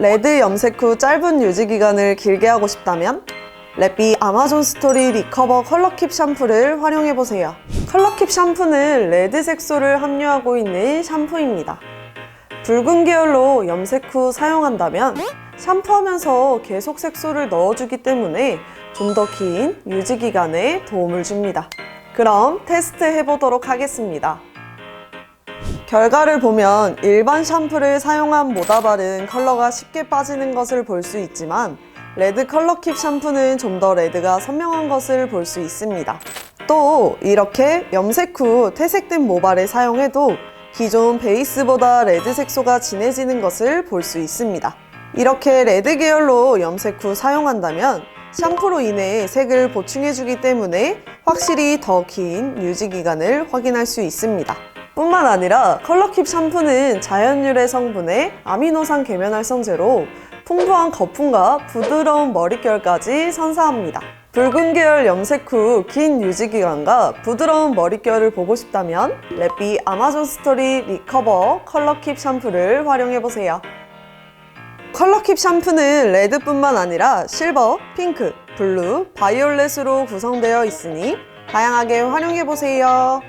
레드 염색 후 짧은 유지 기간을 길게 하고 싶다면 랩비 아마존 스토리 리커버 컬러킵 샴푸를 활용해보세요. 컬러킵 샴푸는 레드 색소를 함유하고 있는 샴푸입니다. 붉은 계열로 염색 후 사용한다면 샴푸하면서 계속 색소를 넣어주기 때문에 좀 더 긴 유지 기간에 도움을 줍니다. 그럼 테스트 해보도록 하겠습니다. 결과를 보면 일반 샴푸를 사용한 모다발은 컬러가 쉽게 빠지는 것을 볼 수 있지만 레드 컬러킵 샴푸는 좀 더 레드가 선명한 것을 볼 수 있습니다. 또 이렇게 염색 후 퇴색된 모발을 사용해도 기존 베이스보다 레드 색소가 진해지는 것을 볼 수 있습니다. 이렇게 레드 계열로 염색 후 사용한다면 샴푸로 인해 색을 보충해주기 때문에 확실히 더 긴 유지 기간을 확인할 수 있습니다. 뿐만 아니라 컬러킵 샴푸는 자연유래 성분의 아미노산 계면활성제로 풍부한 거품과 부드러운 머릿결까지 선사합니다. 붉은 계열 염색 후 긴 유지 기간과 부드러운 머릿결을 보고 싶다면 랩비 아마존 스토리 리커버 컬러킵 샴푸를 활용해 보세요. 컬러킵 샴푸는 레드뿐만 아니라 실버, 핑크, 블루, 바이올렛으로 구성되어 있으니 다양하게 활용해 보세요.